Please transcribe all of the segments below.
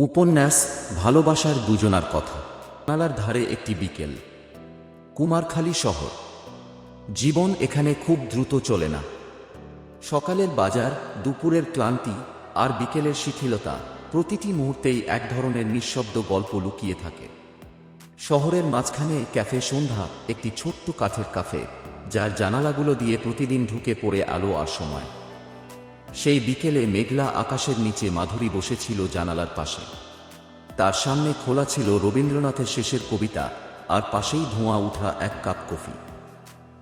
উপন্যাস ভালোবাসার দুজনার কথা। নালার ধারে একটি বিকেল। কুমারখালী শহর। জীবন এখানে খুব দ্রুত চলে না। সকালের বাজার, দুপুরের ক্লান্তি আর বিকেলের শিথিলতা প্রতিটি মুহূর্তেই এক ধরনের নিঃশব্দ গল্প লুকিয়ে থাকে। শহরের মাঝখানে ক্যাফে সন্ধ্যা, একটি ছোট্ট কাঠের কাফে, যার জানালাগুলো দিয়ে প্রতিদিন ঢুকে পড়ে আলো আর সময়। সেই বিকেলে মেঘলা আকাশের নিচে মাধুরী বসেছিল জানালার পাশে। তার সামনে খোলা ছিল রবীন্দ্রনাথের শেষের কবিতা আর পাশেই ধোঁয়া উঠা এক কাপ কফি।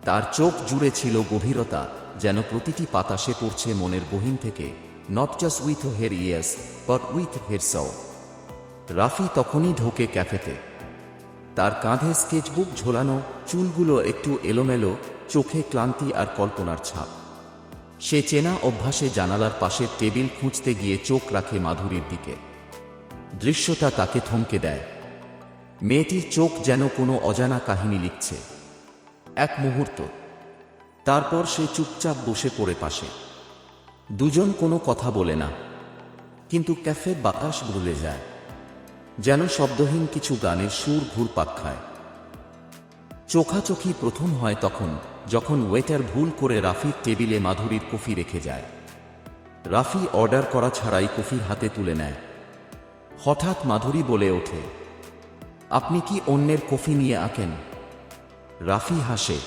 তার চোখ জুড়ে ছিল গভীরতা, যেন প্রতিটি পাতা সে পড়ছে মনের বহিন থেকে not just with her yes but with her সও Rafi তখনই ঢোকে ক্যাফেতে। তার কাঁধে স্কেচবুক ঝোলানো চুলগুলো একটু এলোমেলো, চোখে ক্লান্তি আর কল্পনার ছাপ। সে চেনা অভ্যাসে জানালার পাশের টেবিল খুঁজতে গিয়ে চোখ রাখে মাধুরীর দিকে। দৃশ্যটা তাকে থমকে দেয়। মেয়েটির চোখ যেন কোনো অজানা কাহিনী লিখছে। এক মুহূর্ত। তারপর সে চুপচাপ বসে পড়ে পাশে। দুজন কোনো কথা বলে না। কিন্তু ক্যাফে বাতাস ভুলে যায়। যেন শব্দহীন কিছু গানের সুর ঘুরপাক খায়। চোখাচোখি প্রথম হয় তখন যখন ওয়েটার ভুল করে রাফির টেবিলে মাধুরীর কফি রেখে যায়। রাফি অর্ডার করা ছাড়াই কফি হাতে তুলে নেয়। হঠাৎ মাধুরী বলে ওঠে, আপনি কি অন্যের কফি নিয়ে আঁকেন? রাফি হাসে,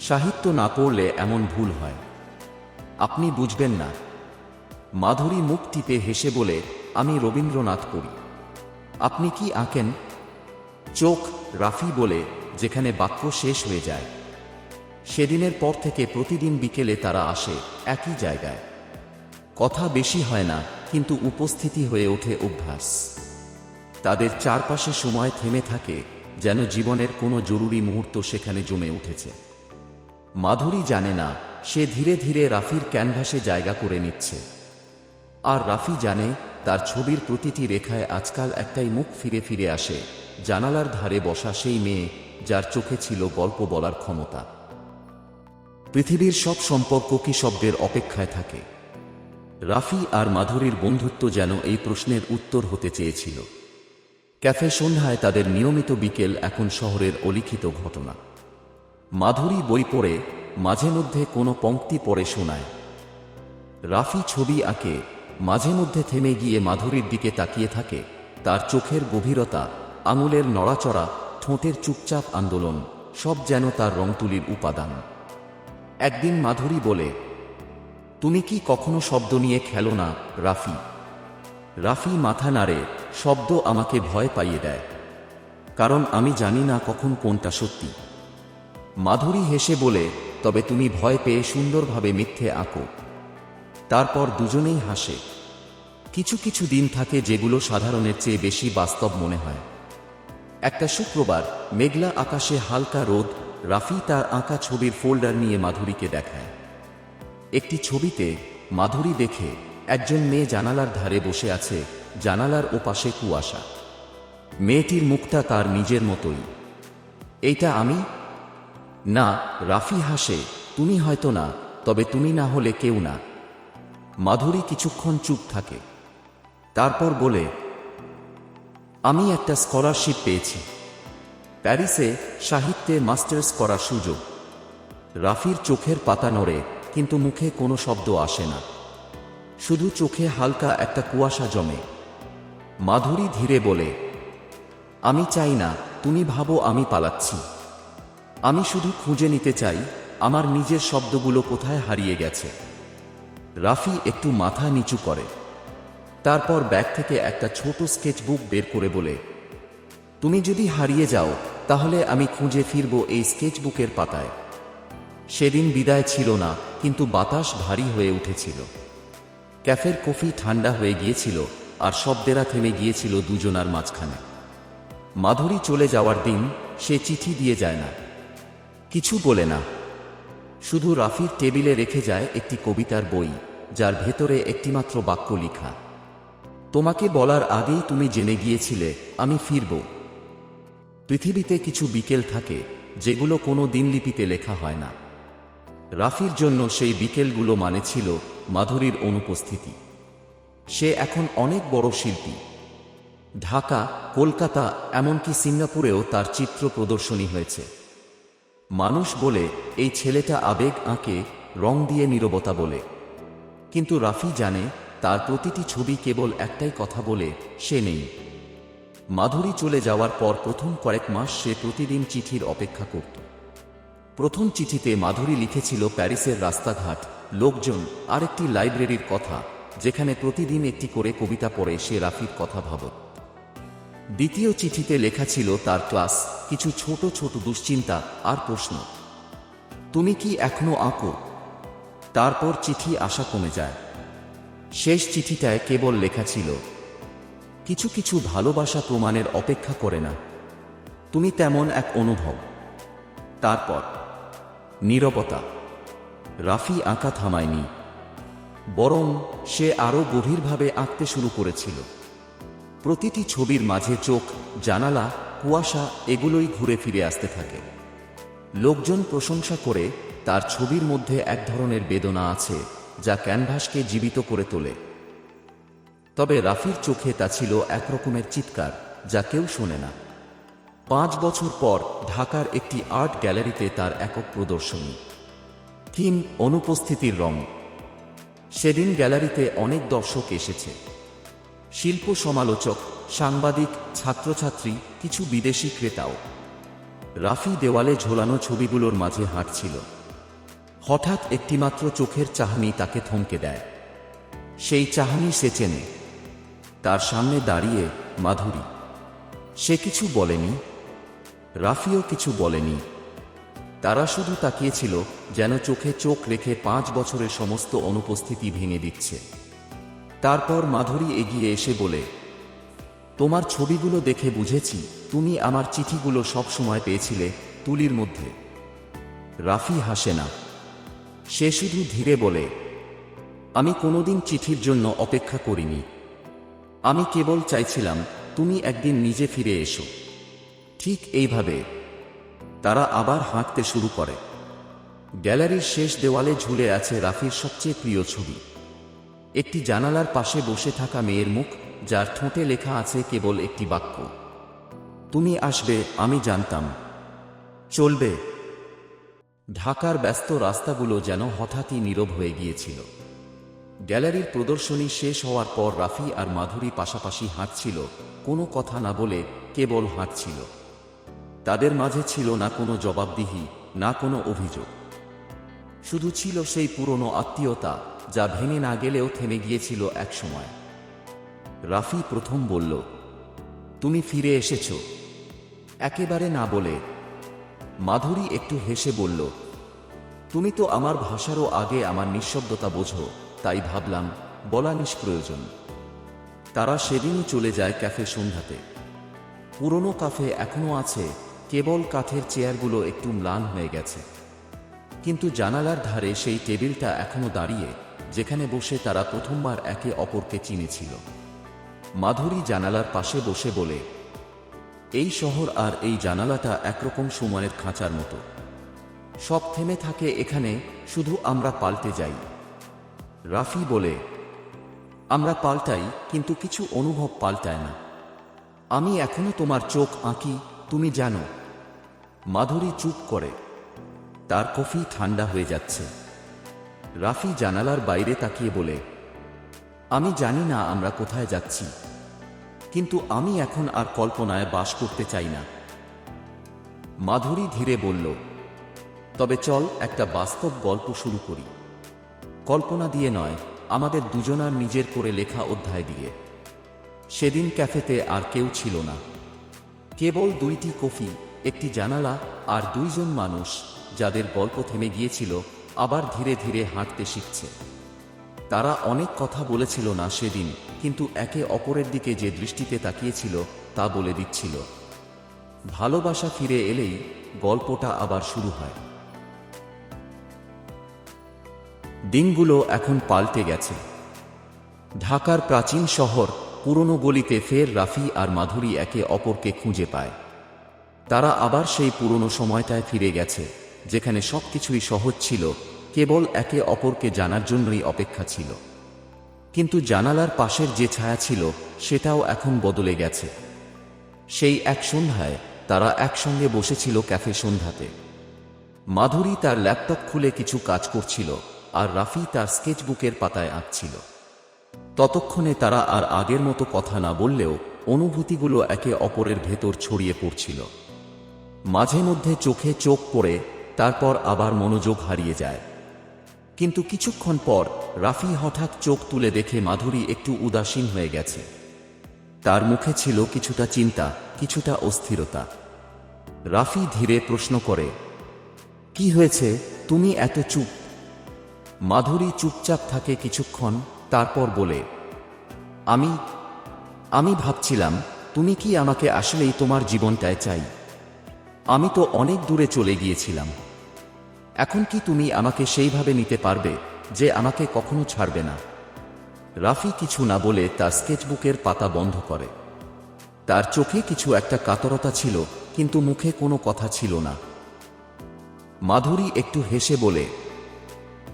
সাহিত্য না পড়লে এমন ভুল হয়। আপনি বুঝবেন না। মাধুরী মুখ টিপে হেসে বলে, আমি রবীন্দ্রনাথ করি আপনি কি আঁকেন? চোখ রাফি বলে, যেখানে বাক্য শেষ হয়ে যায়। সেদিনের পর থেকে প্রতিদিন বিকেলে তারা আসে একই জায়গায়। কথা বেশি হয় না, কিন্তু উপস্থিতি হয়ে ওঠে অভ্যাস। তাদের চারপাশে সময় থেমে থাকে যেন জীবনের কোনো জরুরি মুহূর্ত সেখানে জমে উঠেছে। মাধুরী জানে না, সে ধীরে ধীরে রাফির ক্যানভাসে জায়গা করে নিচ্ছে। আর রাফি জানে, তার ছবির প্রতিটি রেখায় আজকাল একটাই মুখ ফিরে ফিরে আসে, জানালার ধারে বসা সেই মেয়ে যার চোখে ছিল গল্প বলার ক্ষমতা। পৃথিবীর সব সম্পর্ক কি শব্দের অপেক্ষায় থাকে? রাফি আর মাধুরীর বন্ধুত্ব যেন এই প্রশ্নের উত্তর হতে চেয়েছিল। ক্যাফে সন্ধ্যায় তাদের নিয়মিত বিকেল এখন শহরের অলিখিত ঘটনা। মাধুরী বই পড়ে, মাঝে মধ্যে কোনো পংক্তি পড়ে শোনায়। রাফি ছবি আঁকে, মাঝে মধ্যে থেমে গিয়ে মাধুরীর দিকে তাকিয়ে থাকে, তার চোখের গভীরতা, আঙুলের নড়াচড়া, ঠোঁটের চুপচাপ আন্দোলন, সব যেন তার রংতুলির উপাদান। একদিন মাধুরী বলে, তুমি কি কখনো শব্দ নিয়ে খেলো না, রাফি? রাফি মাথা নাড়ে, শব্দ আমাকে ভয় পাইয়ে দেয়। কারণ আমি জানি না কখন কোনটা সত্যি। মাধুরী হেসে বলে, তবে তুমি ভয় পেয়ে সুন্দরভাবে মিথ্যে আঁকো। তারপর দুজনেই হাসে। কিছু কিছু দিন থাকে যেগুলো সাধারণের চেয়ে বেশি বাস্তব মনে হয়। একটা শুক্রবার মেঘলা আকাশে হালকা রোদ রাফি তার আঁকা ছবির ফোল্ডার নিয়ে মাধুরীকে দেখায়। একটি ছবিতে মাধুরী দেখে একজন মেয়ে জানালার ধারে বসে আছে জানালার ওপাশে কুয়াশা। মেয়েটির মুখটা তার নিজের মতোই। এইটা আমি? না, রাফি হাসে, তুমি হয়তো না, তবে তুমি না হলে কেউ না। মাধুরী কিছুক্ষণ চুপ থাকে। তারপর বলে, আমি একটা স্কলারশিপ পেয়েছি। প্যারিসে সাহিত্যে মাস্টার্স করার সুযোগ। রাফির চোখের পাতা নড়ে, কিন্তু মুখে কোনো শব্দ আসে না। শুধু চোখে হালকা একটা কুয়াশা জমে। মাধুরী ধীরে বলে, আমি চাই না, তুমি ভাবো আমি পালাচ্ছি। আমি শুধু খুঁজে নিতে চাই, আমার নিজের শব্দগুলো কোথায় হারিয়ে গেছে রাফি একটু মাথা নিচু করে। তারপর ব্যাগ থেকে একটা ছোট স্কেচবুক বের করে বলে, তুমি যদি হারিয়ে যাও তাহলে আমি খুঁজে ফিরব এই স্কেচবুকের পাতায়। সেদিন বিদায় ছিল না, কিন্তু বাতাস ভারী হয়ে উঠেছিল। ক্যাফের কফি ঠান্ডা হয়ে গিয়েছিল, আর শব্দেরা থেমে গিয়েছিল দুজনার মাঝখানে। মাধুরী চলে যাওয়ার দিন সে চিঠি দিয়ে যায় না। কিছু বলে না। শুধু রাফির টেবিলে রেখে যায় একটি কবিতার বই, যার ভেতরে একটিমাত্র বাক্য লিখা। তোমাকে বলার আগেই তুমি জেনে গিয়েছিলে, আমি ফিরব। পৃথিবীতে কিছু বিকেল থাকে, যেগুলো কোনো দিনলিপিতে লেখা হয় না। রাফির জন্য সেই বিকেলগুলো মানে ছিল মাধুরীর অনুপস্থিতি। সে এখন অনেক বড় শিল্পী। ঢাকা, কলকাতা, এমনকি সিঙ্গাপুরেও তার চিত্র প্রদর্শনী হয়েছে। মানুষ বলে, এই ছেলেটা আবেগ আঁকে, রং দিয়ে নীরবতা বলে। কিন্তু রাফি জানে, তার প্রতিটি ছবি কেবল একটাই কথা বলে, সে নেই। মাধুরী চলে যাওয়ার পর প্রথম কয়েক মাস সে প্রতিদিন চিঠির অপেক্ষা করত। প্রথম চিঠিতে মাধুরী লিখেছিল প্যারিসের রাস্তাঘাট, লোকজন আর একটি লাইব্রেরির কথা, যেখানে প্রতিদিন একটি করে কবিতা পড়ে সে রাফির কথা ভাবত। দ্বিতীয় চিঠিতে লেখা ছিল তার ক্লাস, কিছু ছোট ছোট দুশ্চিন্তা আর প্রশ্ন। তুমি কি এখনও আঁকো? তারপর চিঠি আসা কমে যায়। শেষ চিঠিটায় কেবল লেখা ছিল কিছু কিছু ভালোবাসা প্রমাণের অপেক্ষা করে না। তুমি তেমন এক অনুভব। তারপর, নীরবতা। রাফি আঁকা থামায়নি। বরং সে আরও গভীরভাবে আঁকতে শুরু করেছিল। প্রতিটি ছবির মাঝে চোখ, জানালা, কুয়াশা এগুলোই ঘুরে ফিরে আসতে থাকে। লোকজন প্রশংসা করে তার ছবির মধ্যে এক ধরনের বেদনা আছে যা ক্যানভাসকে জীবিত করে তোলে। তবে রাফির চোখে তা ছিল একরকমের চিৎকার, যা কেউ শোনে না। পাঁচ বছর পর ঢাকার একটি আর্ট গ্যালারিতে তার একক প্রদর্শনী। থিম, অনুপস্থিতির রং। সেদিন গ্যালারিতে অনেক দর্শক এসেছে। শিল্প সমালোচক, সাংবাদিক, ছাত্রছাত্রী, কিছু বিদেশি ক্রেতাও। রাফি দেওয়ালে ঝোলানো ছবিগুলোর মাঝে হাঁটছিল। হঠাৎ একটিমাত্র চোখের চাহনি তাকে থমকে দেয়। সেই চাহনি সে চেনে। তার সামনে দাঁড়িয়ে মাধুরী, সে কিছু বলেনি, রাফিও কিছু বলেনি। তারা শুধু তাকিয়েছিল যেন চোখে চোখ রেখে পাঁচ বছরের সমস্ত অনুপস্থিতি ভেঙে দিচ্ছে। তারপর মাধুরী এগিয়ে এসে বলে, তোমার ছবিগুলো দেখে বুঝেছি, তুমি আমার চিঠিগুলো সব সময় পেয়েছিলে তুলির মধ্যে। রাফি হাসে না। সে শুধু ধীরে বলে, আমি কোনোদিন চিঠির জন্য অপেক্ষা করিনি। আমি কেবল চাইছিলাম, তুমি একদিন নিজে ফিরে এসো। ঠিক এইভাবে তারা আবার হাঁটতে শুরু করে। গ্যালারির শেষ দেওয়ালে ঝুলে আছে রাফির সবচেয়ে প্রিয় ছবি। একটি জানালার পাশে বসে থাকা মেয়ের মুখ, যার ঠোঁটে লেখা আছে কেবল একটি বাক্য। তুমি আসবে, আমি জানতাম। চলবে। ঢাকার ব্যস্ত রাস্তাগুলো যেন হঠাৎই নীরব হয়ে গিয়েছিল। গ্যালারির প্রদর্শনী শেষ হওয়ার পর রাফি আর মাধুরী পাশাপাশি হাঁটছিল, কোনো কথা না বলে কেবল হাঁটছিল। তাদের মাঝে ছিল না কোনো জবাবদিহি, না কোনো অভিযোগ। শুধু ছিল সেই পুরনো আত্মীয়তা যা ভেঙে না গেলেও থেমে গিয়েছিল এক সময় রাফি প্রথম বলল, তুমি ফিরে এসেছ। একেবারে না বলে, মাধুরী একটু হেসে বলল, তুমি তো আমার ভাষারও আগে আমার নিঃশব্দতা বোঝো। তাই ভাবলাম বলা নিষ্প্রয়োজন তারা সেদিনই চলে যায় ক্যাফে সন্ধ্যাতে। পুরনো কাফে এখনও আছে, কেবল কাঠের চেয়ারগুলো একটু ম্লান হয়ে গেছে। কিন্তু জানালার ধারে সেই টেবিলটা এখনও দাঁড়িয়ে, যেখানে বসে তারা প্রথমবার একে অপরকে চিনেছিল। মাধুরী জানালার পাশে বসে বলে, এই শহর আর এই জানালাটা একরকম সময়ের খাঁচার মতো। সব থেমে থাকে এখানে, শুধু আমরা পাল্টে যাই। রাফি বলে, আমরা পাল্টাই, কিন্তু কিছু অনুভব পাল্টায় না। আমি এখনও তোমার চোখ আঁকি, তুমি জানো। মাধুরী চুপ করে। তার কফি ঠান্ডা হয়ে যাচ্ছে। রাফি জানালার বাইরে তাকিয়ে বলে, আমি জানি না আমরা কোথায় যাচ্ছি, কিন্তু আমি এখন আর কল্পনায় বাস করতে চাই না। মাধুরী ধীরে বলল, তবে চল একটা বাস্তব গল্প শুরু করি। কল্পনা দিয়ে নয়, আমাদের দুজনার নিজের করে লেখা অধ্যায় দিয়ে। সেদিন ক্যাফেতে আর কেউ ছিল না। কেবল দুইটি কফি, একটি জানালা আর দুইজন মানুষ, যাদের গল্প থেমে গিয়েছিল, আবার ধীরে ধীরে হাঁটতে শিখছে। তারা অনেক কথা বলেছিল না সেদিন, কিন্তু একে অপরের দিকে যে দৃষ্টিতে তাকিয়েছিল, তা বলে দিচ্ছিল। ভালোবাসা ফিরে এলেই গল্পটা আবার শুরু হয়। দিনগুলো এখন পাল্টে গেছে। ঢাকার প্রাচীন শহর পুরনো গলিতে ফের রাফি আর মাধুরী একে অপরকে খুঁজে পায়। তারা আবার সেই পুরনো সময়টায় ফিরে গেছে, যেখানে সবকিছুই সহজ ছিল, কেবল একে অপরকে জানার জন্যই অপেক্ষা ছিল। কিন্তু জানালার পাশের যে ছায়া ছিল, সেটাও এখন বদলে গেছে। সেই এক সন্ধ্যায় তারা একসঙ্গে বসেছিল ক্যাফে সন্ধ্যাতে। মাধুরী তার ল্যাপটপ খুলে কিছু কাজ করছিল আর রাফি তার স্কেচবুকের পাতায় আঁকছিল। ততক্ষণে তারা আর আগের মতো কথা না বললেও অনুভূতিগুলো একে অপরের ভেতর ছড়িয়ে পড়ছিল। মাঝে মধ্যে চোখে চোখ পড়ে, তারপর আবার মনোযোগ হারিয়ে যায়। কিন্তু কিছুক্ষণ পর রাফি হঠাৎ চোখ তুলে দেখে মাধুরী একটু উদাসীন হয়ে গেছে। তার মুখে ছিল কিছুটা চিন্তা, কিছুটা অস্থিরতা। রাফি ধীরে প্রশ্ন করে, কি হয়েছে? তুমি এত চুপ মাধুরী চুপচাপ থাকে কিছুক্ষণ, তারপর বলে, আমি আমি ভাবছিলাম, তুমি কি আমাকে আসলেই তোমার জীবনটায় চাই? আমি তো অনেক দূরে চলে গিয়েছিলাম। এখন কি তুমি আমাকে সেইভাবে নিতে পারবে, যে আমাকে কখনো ছাড়বে না? রাফি কিছু না বলে তার স্কেচবুকের পাতা বন্ধ করে। তার চোখে কিছু একটা কাতরতা ছিল, কিন্তু মুখে কোনো কথা ছিল না। মাধুরী একটু হেসে বলে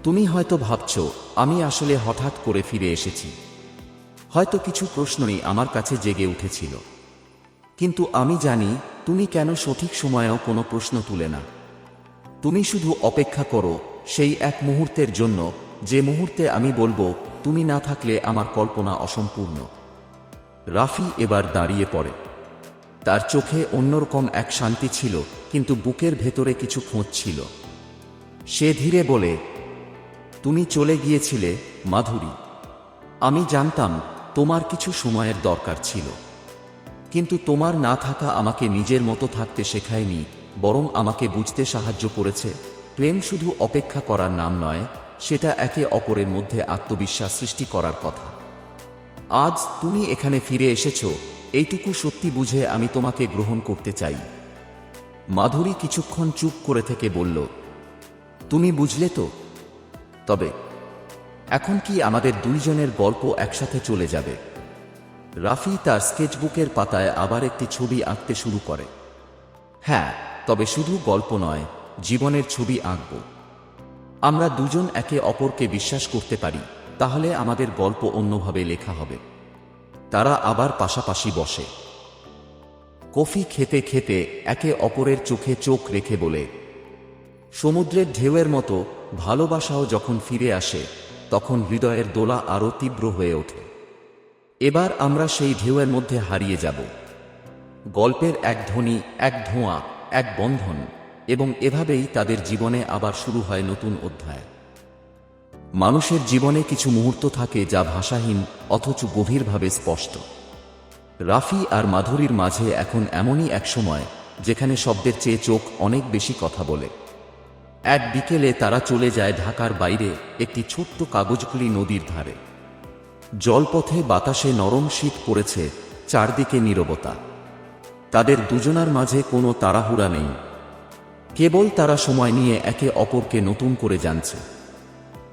তুমি হয়তো ভাবছ, আমি আসলে হঠাৎ করে ফিরে এসেছি। হয়তো কিছু প্রশ্নই আমার কাছে জেগে উঠেছিল। কিন্তু আমি জানি, তুমি কেন সঠিক সময়েও কোনো প্রশ্ন তুলে না। তুমি শুধু অপেক্ষা করো, সেই এক মুহূর্তের জন্য, যে মুহূর্তে আমি বলব, তুমি না থাকলে আমার কল্পনা অসম্পূর্ণ। রাফি এবার দাঁড়িয়ে পড়ে। তার চোখে অন্যরকম এক শান্তি ছিল, কিন্তু বুকের ভেতরে কিছু খোঁজ ছিল। সে ধীরে বলে তুমি চলে গিয়েছিলে মাধুরী। আমি জানতাম তোমার কিছু সময়ের দরকার ছিল। কিন্তু তোমার না থাকা আমাকে নিজের মতো থাকতে শেখায়নি, বরং আমাকে বুঝতে সাহায্য করেছে। প্রেম শুধু অপেক্ষা করার নাম নয়, সেটা একে অপরের মধ্যে আত্মবিশ্বাস সৃষ্টি করার কথা। আজ তুমি এখানে ফিরে এসেছ, এইটুকু সত্যি বুঝে আমি তোমাকে গ্রহণ করতে চাই। মাধুরী কিছুক্ষণ চুপ করে থেকে বলল, তুমি বুঝলে তো? তবে, এখন কি আমাদের দুইজনের গল্প একসাথে চলে যাবে? রাফি তার স্কেচবুকের পাতায় আবার একটি ছবি আঁকতে শুরু করে। হ্যাঁ তবে শুধু গল্প নয়, জীবনের ছবি আঁকব। আমরা দুজন একে অপরকে বিশ্বাস করতে পারি, তাহলে আমাদের গল্প অন্যভাবে লেখা হবে। তারা আবার পাশাপাশি বসে। কফি খেতে খেতে একে অপরের চোখে চোখ রেখে বলে সমুদ্রের ঢেউয়ের মতো ভালোবাসাও যখন ফিরে আসে, তখন হৃদয়ের দোলা আরও তীব্র হয়ে ওঠে। এবার আমরা সেই ঢেউয়ের মধ্যে হারিয়ে যাব। গল্পের এক ধ্বনি, এক ধোঁয়া, এক বন্ধন, এবং এভাবেই তাদের জীবনে আবার শুরু হয় নতুন অধ্যায়। মানুষের জীবনে কিছু মুহূর্ত থাকে যা ভাষাহীন, অথচ গভীরভাবে স্পষ্ট। রাফি আর মাধুরীর মাঝে এখন এমনই এক সময়, যেখানে শব্দের চেয়ে চোখ অনেক বেশি কথা বলে। এক বিকেলে তারা চলে যায় ঢাকার বাইরে একটি ছোট্ট কাগজগুলি নদীর ধারে। জলপথে বাতাসে নরম শীত পড়েছে, চারদিকে নীরবতা। তাদের দুজনার মাঝে কোনো তাড়াহুড়া নেই। কেবল তারা সময় নিয়ে একে অপরকে নতুন করে জানছে।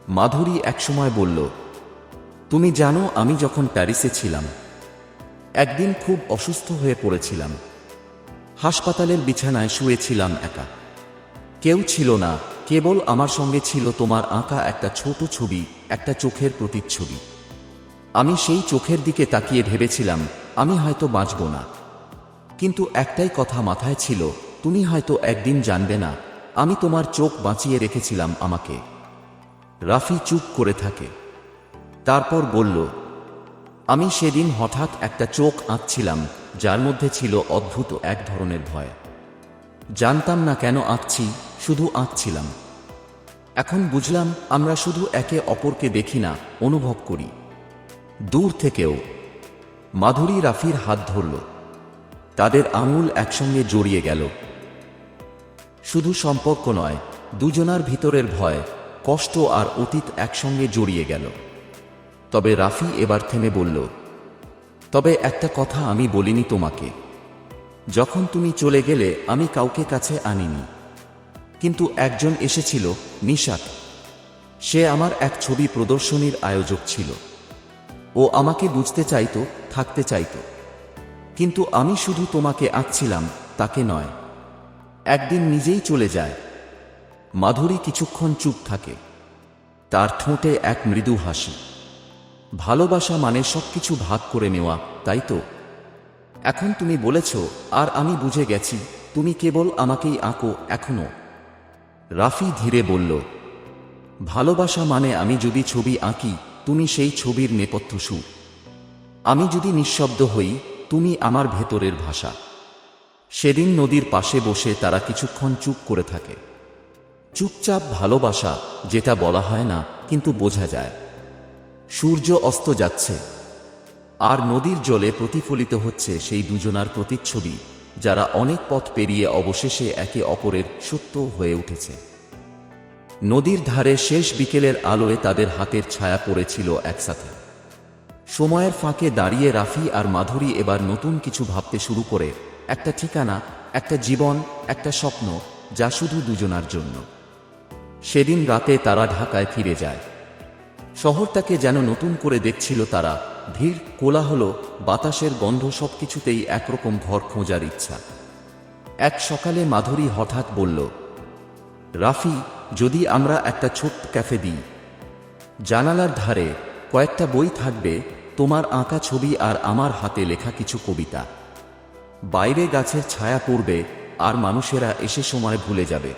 মাধুরী একসময় বলল, তুমি জানো, আমি যখন প্যারিসে ছিলাম, একদিন খুব অসুস্থ হয়ে পড়েছিলাম। হাসপাতালের বিছানায় শুয়েছিলাম একা। কেউ ছিল না, কেবল আমার সঙ্গে ছিল তোমার আঁকা একটা ছোট ছবি, একটা চোখের প্রতিচ্ছবি। আমি সেই চোখের দিকে তাকিয়ে ভেবেছিলাম, আমি হয়তো বাঁচব না। কিন্তু একটাই কথা মাথায় ছিল, তুমি হয়তো একদিন জানবে না, আমি তোমার চোখ বাঁচিয়ে রেখেছিলাম আমাকে। রাফি চুপ করে থাকে। তারপর বলল, আমি সেদিন হঠাৎ একটা চোখ আঁকছিলাম, যার মধ্যে ছিল অদ্ভুত এক ধরনের ভয়। জানতাম না কেন আঁকছি শুধু আঁকছিলাম। এখন বুঝলাম আমরা শুধু একে অপরকে দেখি না, অনুভব করি। দূর থেকেও। মাধুরী রাফির হাত ধরল। তাদের আঙুল একসঙ্গে জড়িয়ে গেল। শুধু সম্পর্ক নয়, দুজনার ভিতরের ভয়, কষ্ট আর অতীত একসঙ্গে জড়িয়ে গেল। তবে রাফি এবার থেমে বলল, তবে একটা কথা আমি বলিনি তোমাকে। যখন তুমি চলে গেলে আমি কাউকে কাছে আনিনি। কিন্তু একজন এসেছিল, নিশাত। সে আমার এক ছবি প্রদর্শনীর আয়োজক ছিল। ও আমাকে বুঝতে চাইতো, থাকতে চাইতো। কিন্তু আমি শুধু তোমাকে আঁকছিলাম, তাকে নয়। একদিন নিজেই চলে যায়। মাধুরী কিছুক্ষণ চুপ থাকে। তার ঠোঁটে এক মৃদু হাসি। ভালোবাসা মানে সবকিছু ভাগ করে নেওয়া, তাই তো? এখন তুমি বলেছ, আর আমি বুঝে গেছি, তুমি কেবল আমাকেই আঁকো, এখনও। রাফি ধীরে বলল, ভালোবাসা মানে আমি যদি ছবি আঁকি, তুমি সেই ছবির নেপথ্য সুর। আমি যদি নিঃশব্দ হই, তুমি আমার ভেতরের ভাষা। সেদিন নদীর পাশে বসে তারা কিছুক্ষণ চুপ করে থাকে। চুপচাপ ভালোবাসা, যেটা বলা হয় না, কিন্তু বোঝা যায়। সূর্য অস্ত যাচ্ছে। আর নদীর জলে প্রতিফলিত হচ্ছে সেই দুজনার প্রতিচ্ছবি। যারা অনেক পথ পেরিয়ে অবশেষে একে অপরের সত্য হয়ে উঠেছে। নদীর ধারে শেষ বিকেলের আলোয় তাদের হাতের ছায়া পড়েছিল একসাথে। সময়ের ফাঁকে দাঁড়িয়ে রাফি আর মাধুরী এবার নতুন কিছু ভাবতে শুরু করে, একটা ঠিকানা, একটা জীবন, একটা স্বপ্ন, যা শুধু দুজনার জন্য। সেদিন রাতে তারা ঢাকায় ফিরে যায়। শহরটাকে যেন নতুন করে দেখছিল তারা। ভিড়, কোলাহল, বাতাসের গন্ধ সবকিছুতেই একরকম ঘর খোঁজার ইচ্ছা। এক সকালে মাধুরী হঠাৎ বলল, রাফি, যদি আমরা একটা ছোট্ট ক্যাফে দিই। জানালার ধারে কয়েকটা বই থাকবে, তোমার আঁকা ছবি আর আমার হাতে লেখা কিছু কবিতা। বাইরে গাছের ছায়া পড়বে আর মানুষেরা এসে সময় ভুলে যাবে।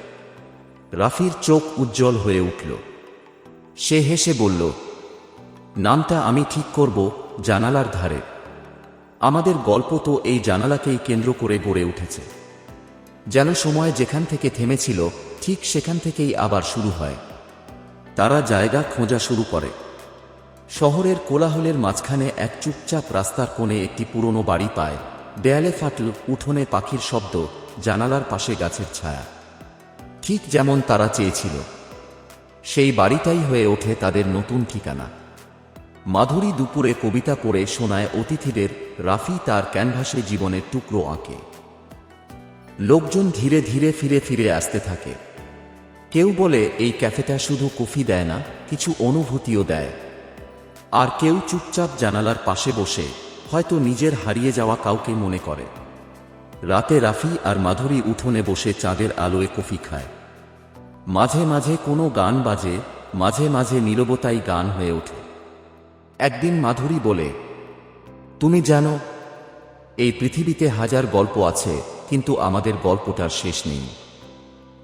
রাফির চোখ উজ্জ্বল হয়ে উঠল। সে হেসে বলল, নামটা আমি ঠিক করব জানালার ধারে। আমাদের গল্প তো এই জানালাকেই কেন্দ্র করে গড়ে উঠেছে। যেন সময় যেখান থেকে থেমেছিল, ঠিক সেখান থেকেই আবার শুরু হয়। তারা জায়গা খোঁজা শুরু করে। শহরের কোলাহলের মাঝখানে এক চুপচাপ রাস্তার কোণে একটি পুরনো বাড়ি পায়। দেয়ালে ফাটল, উঠোনে পাখির শব্দ, জানালার পাশে গাছের ছায়া। ঠিক যেমন তারা চেয়েছিল। সেই বাড়িটাই হয়ে ওঠে তাদের নতুন ঠিকানা। মাধুরী দুপুরে কবিতা পড়ে শোনায় অতিথিদের রাফি তার ক্যানভাসে জীবনের টুকরো আঁকে। লোকজন ধীরে ধীরে ফিরে ফিরে আসতে থাকে। কেউ বলে, এই ক্যাফেটা শুধু কফি দেয় না, কিছু অনুভূতিও দেয়। আর কেউ চুপচাপ জানালার পাশে বসে, হয়তো নিজের হারিয়ে যাওয়া কাউকে মনে করে। রাতে রাফি আর মাধুরী উঠোনে বসে চাঁদের আলোয় কফি খায়। মাঝে মাঝে কোনো গান বাজে, মাঝে মাঝে নীরবতাই গান হয়ে ওঠে। একদিন মাধুরী বলে, তুমি জানো, এই পৃথিবীতে হাজার গল্প আছে, কিন্তু আমাদের গল্পটার শেষ নেই।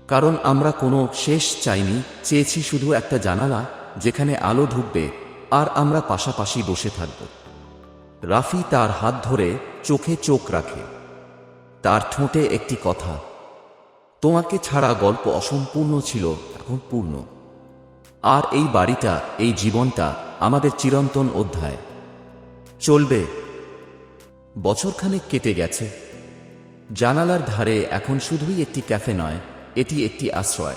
কারণ আমরা কোনো শেষ চাইনি, চেয়েছি শুধু একটা জানালা, যেখানে আলো ঢুকবে, আর আমরা পাশাপাশি বসে থাকব। রাফি তার হাত ধরে চোখে চোখ রাখে। তার ঠোঁটে একটি কথা তোমাকে ছাড়া গল্প অসম্পূর্ণ ছিল এখন পূর্ণ। আর এই বাড়িটা, এই জীবনটা আমাদের চিরন্তন অধ্যায়। চলবে। বছরখানেক কেটে গেছে। জানালার ধারে এখন শুধুই একটি ক্যাফে নয়, এটি একটি আশ্রয়।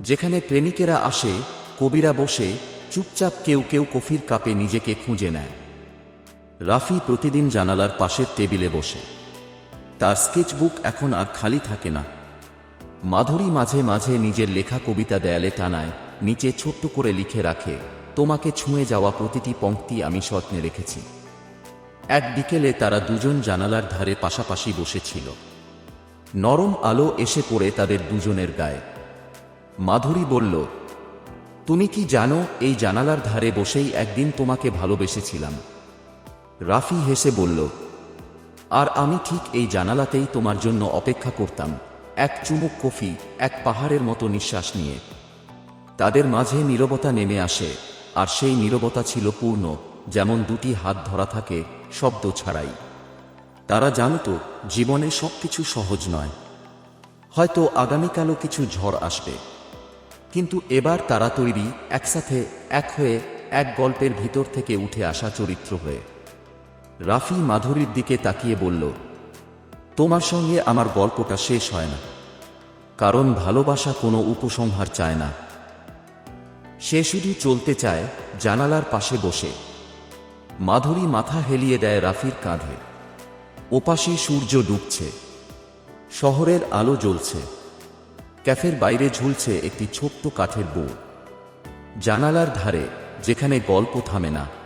যেখানে প্রেমিকেরা আসে, কবিরা বসে, চুপচাপ কেউ কেউ কফির কাপে নিজেকে খুঁজে নেয়। রাফি প্রতিদিন জানালার পাশের টেবিলে বসে। তার স্কেচবুক এখন আর খালি থাকে না। মাধুরী মাঝে মাঝে নিজের লেখা কবিতা দেয়ালে টানায়, নিচে ছোট্ট করে লিখে রাখে, তোমাকে ছুঁয়ে যাওয়া প্রতিটি পঙ্ক্তি আমি স্বপ্নে রেখেছি। এক বিকেলে তারা দুজন জানালার ধারে পাশাপাশি বসেছিল। নরম আলো এসে পড়ে তাদের দুজনের গায়ে। মাধুরী বলল, তুমি কি জানো, এই জানালার ধারে বসেই একদিন তোমাকে ভালোবেসেছিলাম? রাফি হেসে বলল, আর আমি ঠিক এই জানালাতেই তোমার জন্য অপেক্ষা করতাম। এক চুমুক কফি, এক পাহাড়ের মতো নিঃশ্বাস নিয়ে। তাদের মাঝে নীরবতা নেমে আসে, আর সেই নীরবতা ছিল পূর্ণ, যেমন দুটি হাত ধরা থাকে শব্দ ছাড়াই। তারা জানত, জীবনে সবকিছু সহজ নয়। হয়তো আগামীকালও কিছু ঝড় আসবে। কিন্তু এবার তারা তৈরি, একসাথে, এক হয়ে, এক গল্পের ভিতর থেকে উঠে আসা চরিত্র হয়ে। রাফি মাধুরীর দিকে তাকিয়ে বলল, তোমার সঙ্গে আমার গল্পটা শেষ হয় না। কারণ ভালোবাসা কোনো উপসংহার চায় না। সে শুধু চলতে চায়, জানালার পাশে বসে। মাধুরী মাথা হেলিয়ে দেয় রাফির কাঁধে। ওপাশে সূর্য ডুবছে। শহরের আলো জ্বলছে। ক্যাফের বাইরে ঝুলছে একটি ছোট্ট কাঠের বোর্ড। জানালার ধারে, যেখানে গল্প থামে না।